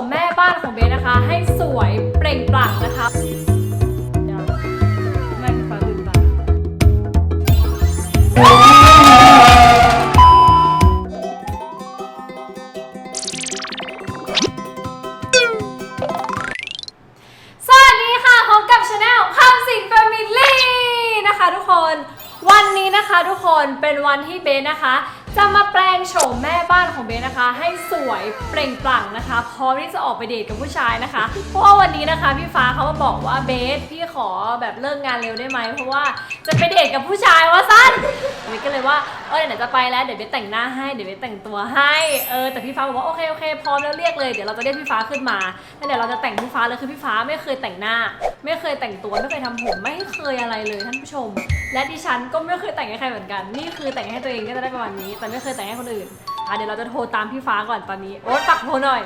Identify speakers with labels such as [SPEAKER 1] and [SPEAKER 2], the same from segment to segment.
[SPEAKER 1] มแม่บ้านของเบสนะคะ ให้สวยเปล่งปลั่งนะคะเดี๋ยวไม่พี่ฟ้าตาสวัสดีค่ะพบกับชาแนลคำสิงแฟมิลี่นะคะทุกคน วันนี้นะคะทุกคนเป็นวันที่เบสนะคะ จะมาแปลงโฉมแม่บ้านของเบสนะคะ ให้สวยเปล่งปลั่งนะคะ พร้อมที่จะออกไปเดทกับผู้ชายนะคะ เพราะว่าวันนี้นะคะพี่ฟ้าเขามาบอกว่าเบสพี่ขอแบบเลิกงานเร็วได้ไหมเพราะว่าจะไปเดทกับผู้ชายว่าสั้นเบสก็เลยว่าเออเดี๋ยวจะไปแล้วเดี๋ยวเบสแต่งหน้าให้เดี๋ยวเบสแต่งตัวให้เออแต่พี่ฟ้าบอกว่าโอเคโอเคพร้อมแล้วเรียกเลยเดี๋ยวเราจะเรียกพี่ฟ้าขึ้นมาแล้วเดี๋ยวเราจะแต่งพี่ฟ้าเลยคือพี่ฟ้าไม่เคยแต่งหน้า ไม่เคยแต่งตัวไม่เคยทำผมไม่เคยอะไรเลยท่านผู้ชม และดิฉันก็ไม่เคยแต่งให้ใครเหมือนกัน นี่คือแต่งให้ตัวเองก็จะได้ประมาณนี้แต่ไม่เคยแต่งให้คนอื่นอะเดี๋ยวเราจะโทรตามพี่ฟ้าก่อนตอนนี้โอ๊ตปักโทรหน่อย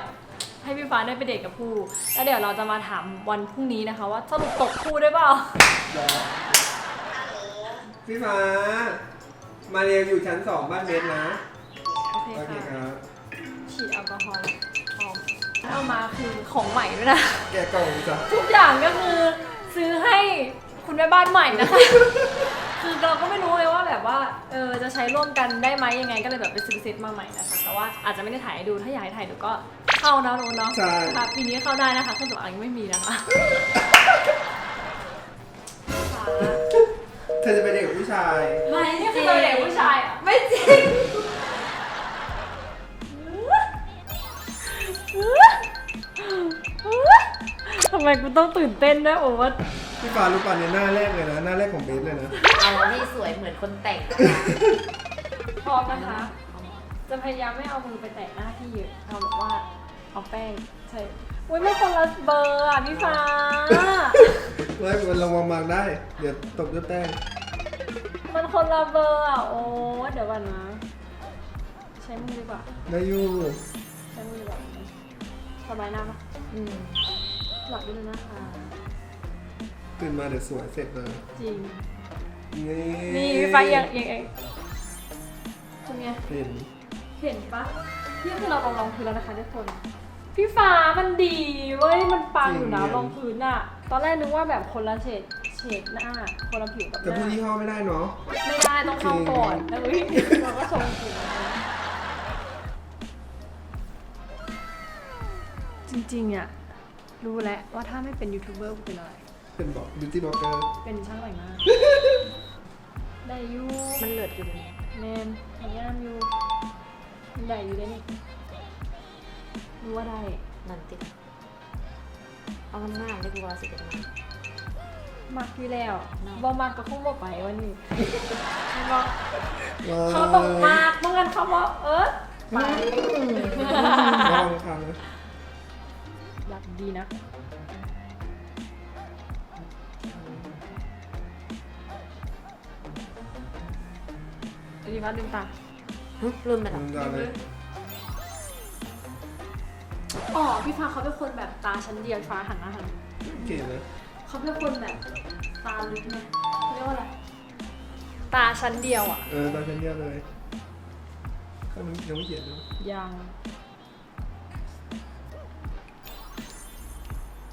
[SPEAKER 1] ให้พี่ฟ้าได้ไปเดทกับผู้แล้วเดี๋ยวเราจะมาถามวันพรุ่งนี้นะคะ ว่าสรุปตกคู่ได้เปล่า
[SPEAKER 2] พี่ฟ้า มาเรียนอยู่ชั้นสองบ้านเบสนะ
[SPEAKER 1] โอเค
[SPEAKER 2] โอเคค
[SPEAKER 1] ค่ะ
[SPEAKER 2] รับ
[SPEAKER 1] ฉีดแอลกอฮอล์พร้อมเอามาคือของใหม่ด้วยนะ
[SPEAKER 2] แกะกล่องจ้ะ
[SPEAKER 1] ทุกอย่างก็คือซื้อให้คุณแม่บ้านใหม่นะคะ คือเราก็ไม่รู้เลยว่าแบบว่าเออจะใช้ร่วมกันได้ไหมยังไงก็เลยแบบไปซื้อเซตมาใหม่นะคะแต่ว่าอาจจะไม่ได้ถ่ายให้ดูถ้าอยากให้ถ่ายดูก็เข้านะโน้นเนาะ
[SPEAKER 2] ใช่
[SPEAKER 1] ค่ะปีนี้เข้าได้นะคะเครื่องสำอางยังไม่มีนะคะ
[SPEAKER 2] เธอจะไปเด็กกับผู้ชาย
[SPEAKER 1] ไม่นี่คือตัวเด็กผู้ชายอะ
[SPEAKER 3] ไม่จริง
[SPEAKER 1] ทำไมกูต้องตื่นเต้นด้วยโอ้ว่า
[SPEAKER 2] พี่ฟ้ารู้ป่ะเนี่ยหน้าแรกเลยนะหน้าแรกของเบสเลยนะ
[SPEAKER 3] เอาที่สวยเหมือนคนแต่ง
[SPEAKER 1] พร้อมนะคะ จะพยายามไม่เอามือไปแตะหน้าที่เยอะเอาแบบว่าเอาแป้งใช่อุ้ยไม่คนละเบอร์อะพี่ฟ้า
[SPEAKER 2] ไม่มันลงมามังได้ เดี๋ยวตบด้วยแป้ง
[SPEAKER 1] มันคนละเบอร์อะโอ้เดี๋ยวก่อนนะ ใช้มือดีกว่า
[SPEAKER 2] ได้อยู่
[SPEAKER 1] ใช้มือดีกว่าสบายหน้าปะ
[SPEAKER 3] อืม
[SPEAKER 1] หลับด้วยนะคะ
[SPEAKER 2] ตื่นมาเดี๋ยวสวยเสร็จเลย
[SPEAKER 1] จริง
[SPEAKER 2] นี่
[SPEAKER 1] นี่พี่ฟ้าเอียงเอียงเองเป็นไง
[SPEAKER 2] เห็น
[SPEAKER 1] เห็นปะนี่คือเราลองรองพื้นแล้วนะคะทุกคน พี่ฟ้ามันดีเว้ย มันปังอยู่นะรองพื้นอะตอนแรกนึกว่าแบบคนละเฉดเฉดหน้า คนละผิวกับห
[SPEAKER 2] แต่
[SPEAKER 1] น้า
[SPEAKER 2] พูดยี่ห้อไม่ได้เนาะ
[SPEAKER 1] ไม่ได้ต้องเข้าก่อนแล้วอุ้ยเราก็ชงผิวจริงๆอะรู้แล้วว่าถ้าไม่เป็นยูทูบเบอร์กูเป็นอะไร
[SPEAKER 2] เป็นบอกบิวตี้บล็อกเกอร์
[SPEAKER 1] เป็นช่างแต่งหน้าได้อยู
[SPEAKER 3] มันเลิศอยู่เลย
[SPEAKER 1] แมนทำงานอยู่ได้อยู่ได้นี่รู้ว่าได้
[SPEAKER 3] นั่นติดเอาทำงานได้กูว่าสิเป็นไง
[SPEAKER 1] มักอยู่แล้ว
[SPEAKER 3] เนาะ
[SPEAKER 1] บ่มักก็คงบ่ไปวันนี้บ่
[SPEAKER 2] ว้
[SPEAKER 1] เขาต้องมากเมื่อกันเขาบอกเออไป
[SPEAKER 2] ลองทำนะ
[SPEAKER 1] อยากดีนะ ดีมากลืมตา
[SPEAKER 3] ฮึลืมไปแล้ว
[SPEAKER 2] ทำได้เลย
[SPEAKER 1] อ๋อพี่ฟ้าเขาเป็นคนแบบตาชั้นเดียวฟ้าหันหน้าหัน
[SPEAKER 2] เก๋นะ
[SPEAKER 1] เขาเป็นคนแบบตาลึกไงเขาเรียกว่าอะไรตาชั้นเดียวอะ
[SPEAKER 2] เออตาฉันเยอะเลยถ้ามันยังไม่เขียนนะ
[SPEAKER 1] ยัง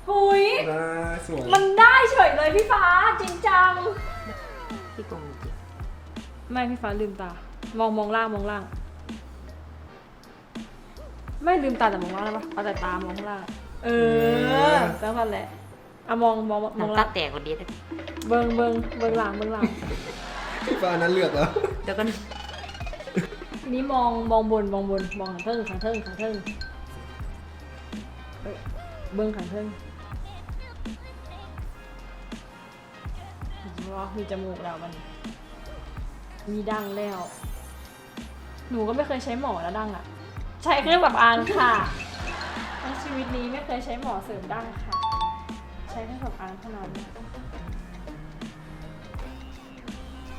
[SPEAKER 1] หุย
[SPEAKER 2] ได้สวย
[SPEAKER 1] มันได้เฉยเลยพี่ฟ้าจริงจัง
[SPEAKER 3] พี่กงจริง
[SPEAKER 1] ไม่พี่ฟ้าลืมตา มองมองล่างมองล่าง ไม่ลืมตาแต่มองล่างได้ปะเอาแต่ตามองข้างล่าง เออจังหวะแหละอะมองมองมอง
[SPEAKER 3] น้ำตา
[SPEAKER 1] ล่าง
[SPEAKER 3] แตกคนเดียวเลย
[SPEAKER 1] เบิงเบิงเบิงหลังเบิงหลัง
[SPEAKER 2] พี่ฟ้านั้นเลือกแล้ว
[SPEAKER 3] เดี๋ยวกัน
[SPEAKER 1] ทีนี้มองมองบนมองบนมองขังเทิงขังเทิงขังเทิงเอ้ยเบิ้งขังเทิงว้ามีจมูกแล้วมัน มีดังแล้ว หนูก็ไม่เคยใช้หมอแล้วดังอะ ใช้เครื่องแบบอางค่ะทั้งชีวิตนี้ไม่เคยใช้หมอเสริมดังค่ะ ใช้เครื่องแบบอางเท่านั้น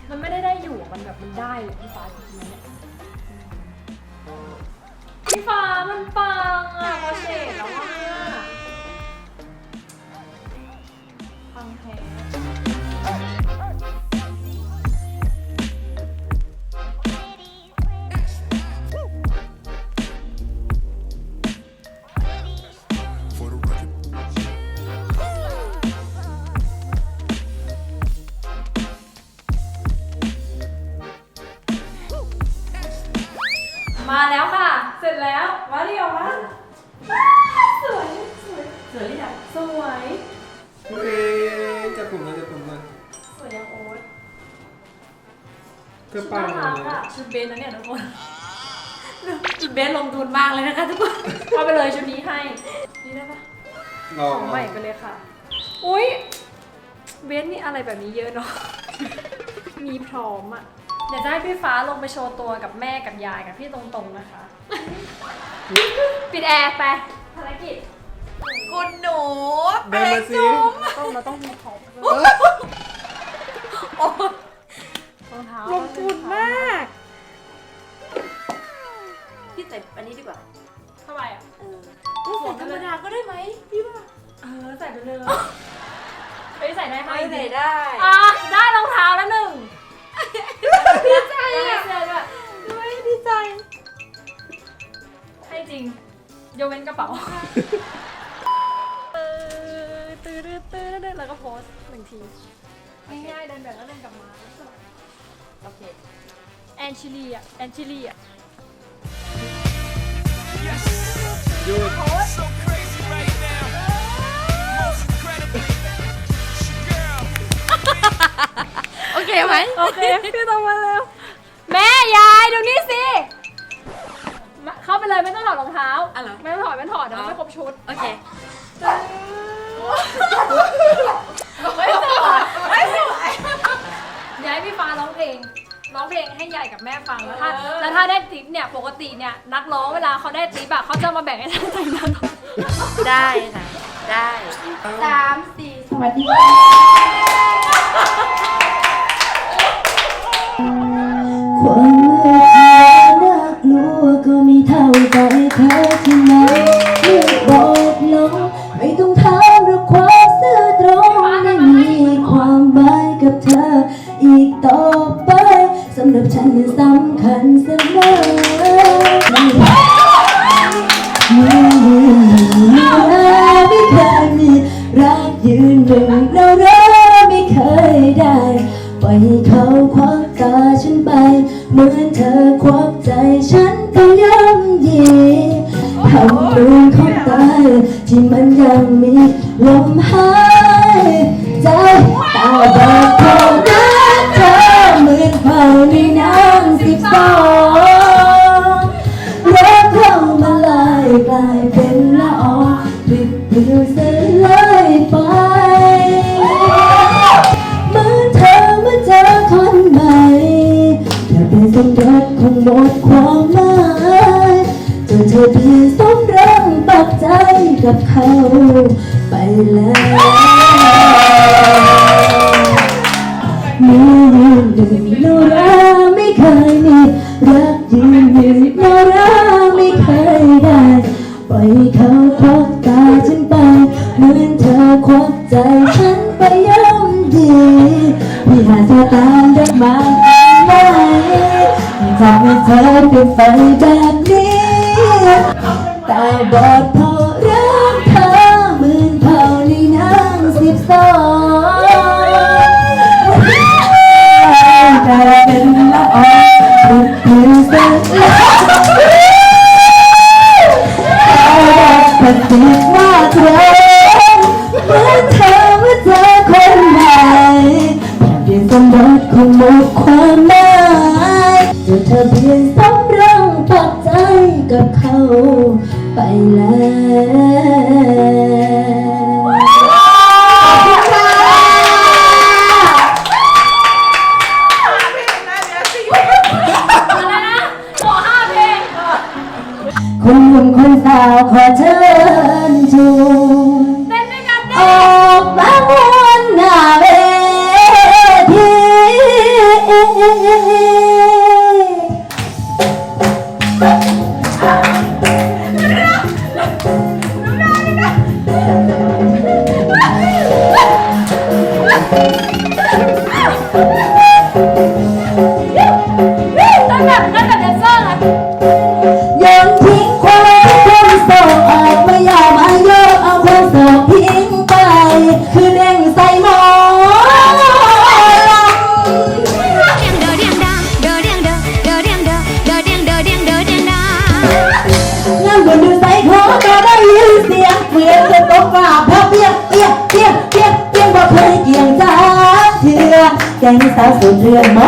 [SPEAKER 1] มันไม่ได้ได้อยู่มันแบบมันได้เลยพี่ฟ้าจริงๆเนี่ยพี่ฟ้ามันปั
[SPEAKER 2] ก็ป้า
[SPEAKER 1] น่ารักอะชุดเบสนะเนี่ยทุกคน
[SPEAKER 3] จุดเบสลงทุนมากเลยนะคะทุกคน
[SPEAKER 1] เอาไปเลยชุดนี้ให้นี่ได้ปะ
[SPEAKER 2] ลอง
[SPEAKER 1] ของใหม่ไปเลยค่ะ อุ้ยเบสนี่อะไรแบบนี้เยอะเนาะมีพร้อมอะเดี๋ยวจะให้พี่ฟ้าลงไปโชว์ตัวกับแม่กับยายกับพี่ตรงๆนะคะ ปิดแอร์ไปภารกิจ
[SPEAKER 3] คุณหนู
[SPEAKER 2] เดินมาสิ
[SPEAKER 1] ต้องเราต้องมีของ
[SPEAKER 2] เอ้ย
[SPEAKER 1] อ
[SPEAKER 3] ใส่
[SPEAKER 1] ไปเลยไปใส่ได้ไหม
[SPEAKER 3] ไม่ใส่ได้
[SPEAKER 1] อะได้รองเท้าแล้วหนึ่งดีใจอะเสื้อด้วย
[SPEAKER 3] ไม่ดีใจ
[SPEAKER 1] ให้จริงยกเว้นกระเป๋าเออตื้อตื้อตื้อตื้อแล้วก็โพสต์หนึ่งทีง่ายๆเดินแบบแล้วเดินกลับมา
[SPEAKER 3] โอเค
[SPEAKER 1] แอนชิลีอะแอนชิลีอะ
[SPEAKER 2] หยุด
[SPEAKER 4] So crazy right
[SPEAKER 3] เคไหม
[SPEAKER 1] โอเคพี่ต้องมาแล้วแม่ยายดูนี่สิมาเข้าไปเลยไม่ต้องถอดรองเท้า
[SPEAKER 3] อะเหรอ
[SPEAKER 1] ไม่ต้องถอดไม่ต้องถอดเดี๋ยวมันไม่ครบชุด
[SPEAKER 3] โอเค
[SPEAKER 1] ไม่สวยไม่สวยเดี๋ยวให้พี่ฟ้าร้องเพลงร้องเพลงให้ยายกับแม่ฟังแล้วถ้าแล้วถ้าได้ติ๊บเนี่ยปกติเนี่ยนักร้องเวลาเขาได้ติ๊บอะเขาจะมาแบ่งให้ท่านแต่งหน้าต่อ
[SPEAKER 3] ได้ค่ะได้สามสี่สวัสดี
[SPEAKER 5] คว เธอที่ไหนเลือกบอกลงไม่ต้องถามหรอกความซื่อตรงไม่มีความหมายกับเธอ อีกต่อไปสำหรับฉันยังสำคัญเสมอยืนยืนหนึ่งไม่เคยมีรักยืนหนึ่งเราเราไม่เคยได้ปล่อยให้เขาควักตาฉันไป เหมือนเธอควักใจฉัน ยังมีลมหายใจตาบอดพอรักเธอเหมือนเผาในน้ำสิบสองรักเข้ามาลายกลายเป็นละอองปิดเปลี่ยวสลายไปเหมือนเธอเมื่อเจอคนใหม่แค่เป็นสมรักคงหมดความหมายจนเธอเพียง สมรักใจกับเขาไปแล้วมียืนหนึ่งโนราไม่เคยมีรักยืนหนึ่งโนราไม่เคยได้ปล่อยเขาควักตาฉันไปเหมือนเธอควักใจฉันไปย่ำยีพี่หาเธอตามดอกม้ไหมทำให้เธอเป็นไปแบบนี้ ต ปียกบ่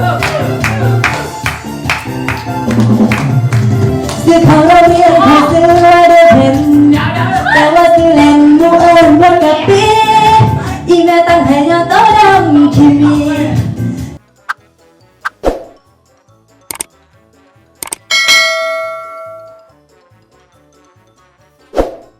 [SPEAKER 5] 아,